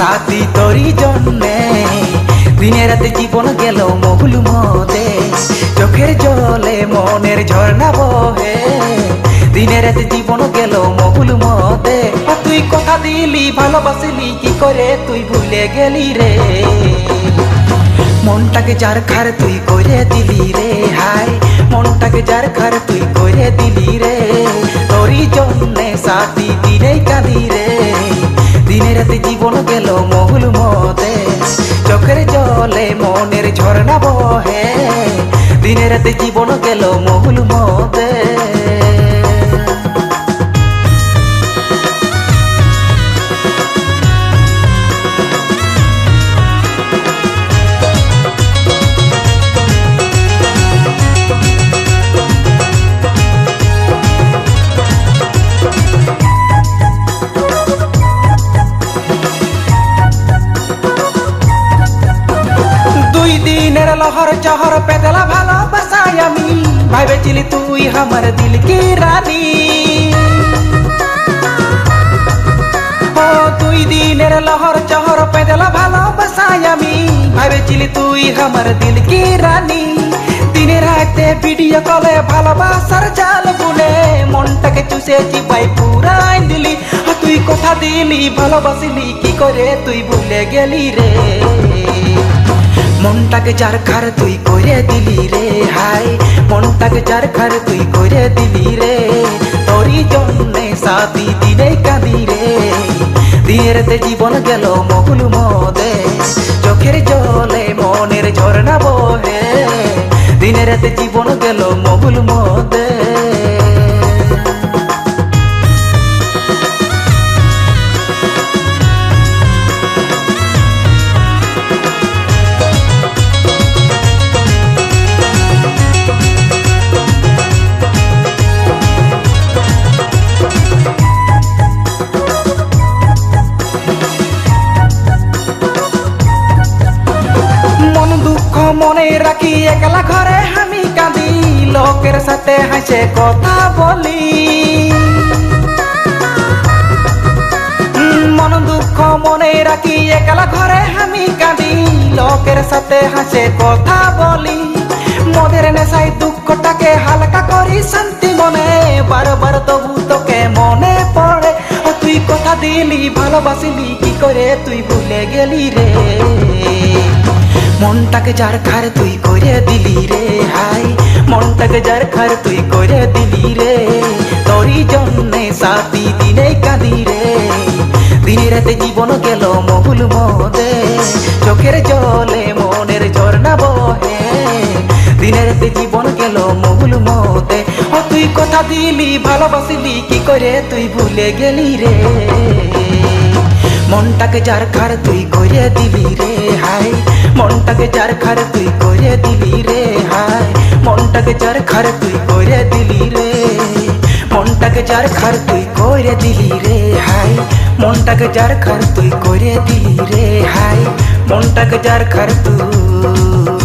সাথী তোরি জন্যে। দিনে রাতে জীবন গেল মহুল মদে। চোখের জলে মনের ঝর্ণা বহে। দিনে রাতে জীবন গেল মহুল ও তুই কথা দিলি, ভালোবাসিলি, কি করে তুই ভুলে গেলি রে? মনটাকে যার খার তুই করে দিলি রে হায় মনটাকে যার খার তুই করে দিলি রে। তোরই জন্যে সাথী রাতে জীবন গেল মহুল মতে, চোখের জলে মনের ঝর্ণা বহে। দিনে রাতে জীবন গেল মহুল লহর চহর পেদলা ভালোবাসাই আমি। ভাবেছিলি তুই আমার দিল কি রানী। ও, দুই দিনের লহর চহর পেদলা ভালোবাসাই আমি। ভাবেছিলি তুই আমার দিল কি রানী। দিনে রাতে ভিডিও কলে ভালোবাসার জাল বুনে। মনটাকে চুষে চিপাই পুরাই দিলি। তুই কথা দিলি, ভালোবাসিলি, কি করে তুই ভুলে গেলি রে? মনটাকে যার খার তুই করে দিলি রে হাই মনটাকে যার খার তুই করে দিলি রে। তোরই জন্যে সাথী দিনে কাঁদি রে। দিনেরতে জীবন গেল মহুল মদে। চোখের জলে মনের ঝর্ণা বহে। দিনেরতে জীবন মনে রাখি, একলা ঘরে আমি কাঁদি, লোকের সাথে হাসে কথা বলি। মন দুঃখ মনে রাখি, একলা ঘরে আমি কাঁদি, লোকের সাথে হাসে কথা বলি। মদের নেশাই দুঃখটাকে হালকা করি, শান্তি মনে, বারবার তবু তোকে মনে পড়ে। ও, তুই কথা দিলি, ভালোবাসিলি, কি করে তুই ভুলে গেলি রে? মনটাকে যার খার তুই করে দিলি রে, হাই। মনটাকে যার খার তুই করে দিলি রে। তোরই জন্যে সাথী দিনে কাঁদি রে। দিনে রাতে জীবন গেল মহুল মদে। চোখের জলে মনের ঝর্ণা বহে। দিনে রাতে জীবন গেল মহুল মদে। ও, তুই কথা দিলি, ভালোবাসিলি, কি করে তুই ভুলে গেলি রে? মনটাকে যার খার তুই করে দিলি রে, হাই। মনটাকে যার খার তুই করে দিলি রে, হাই। মনটাকে যার খার তুই করে দিলি রে, মনটাকে যার খার তুই করে দিলি রে, হাই। মনটাকে যার খার তুই করে দিলি রে, হাই। মনটাকে যার খার তুই